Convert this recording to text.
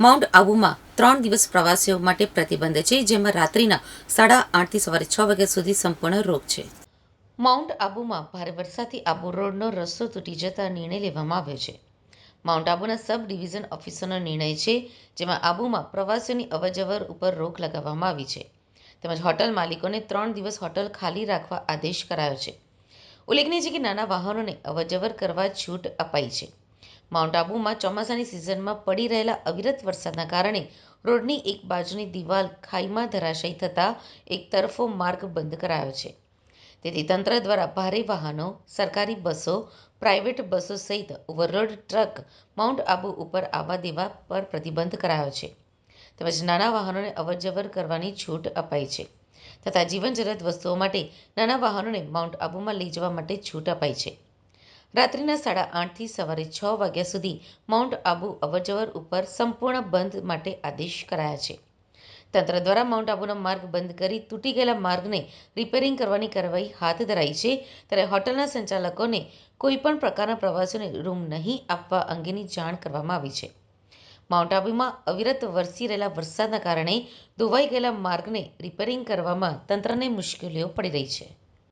Mount આબુમાં ત્રણ દિવસ પ્રવાસીઓ માટે પ્રતિબંધ છે, જેમાં રાત્રિના સાડા આઠથી સવારે છ વાગ્યા સુધી સંપૂર્ણ રોક છે. માઉન્ટ આબુમાં ભારે વરસાદથી આબુ રોડનો રસ્તો તૂટી જતા નિર્ણય લેવામાં આવ્યો છે. માઉન્ટ આબુના સબ ડિવિઝન ઓફિસરનો નિર્ણય છે, જેમાં આબુમાં પ્રવાસીઓની અવરજવર ઉપર રોક લગાવવામાં આવી છે. તેમજ હોટલ માલિકોને ત્રણ દિવસ હોટલ ખાલી રાખવા આદેશ કરાયો છે. ઉલ્લેખનીય છે કે નાના વાહનોને અવરજવર કરવા છૂટ અપાઈ છે. માઉન્ટ આબુમાં ચોમાસાની સિઝનમાં પડી રહેલા અવિરત વરસાદના કારણે રોડની એક બાજુની દિવાલ ખાઈમાં ધરાશાયી થતાં એક તરફો માર્ગ બંધ કરાયો છે. તેથી તંત્ર દ્વારા ભારે વાહનો, સરકારી બસો, પ્રાઇવેટ બસો સહિત ઓવરલોડ ટ્રક માઉન્ટ આબુ ઉપર આવવા દેવા પર પ્રતિબંધ કરાયો છે. તેમજ નાના વાહનોને અવરજવર કરવાની છૂટ અપાઈ છે તથા જીવન જરૂરિયાત વસ્તુઓ માટે નાના વાહનોને માઉન્ટ આબુમાં લઈ જવા માટે છૂટ અપાઈ છે. રાત્રિના સાડા આઠથી સવારે છ વાગ્યા સુધી માઉન્ટ આબુ અવરજવર ઉપર સંપૂર્ણ બંધ માટે આદેશ કરાયા છે. તંત્ર દ્વારા માઉન્ટ આબુનો માર્ગ બંધ કરી તૂટી ગયેલા માર્ગને રિપેરિંગ કરવાની કાર્યવાહી હાથ ધરાઈ છે. ત્યારે હોટલના સંચાલકોને કોઈપણ પ્રકારના પ્રવાસીઓને રૂમ નહીં આપવા અંગેની જાણ કરવામાં આવી છે. માઉન્ટ આબુમાં અવિરત વરસી રહેલા વરસાદના કારણે ધોવાઈ ગયેલા માર્ગને રિપેરિંગ કરવામાં તંત્રને મુશ્કેલીઓ પડી રહી છે.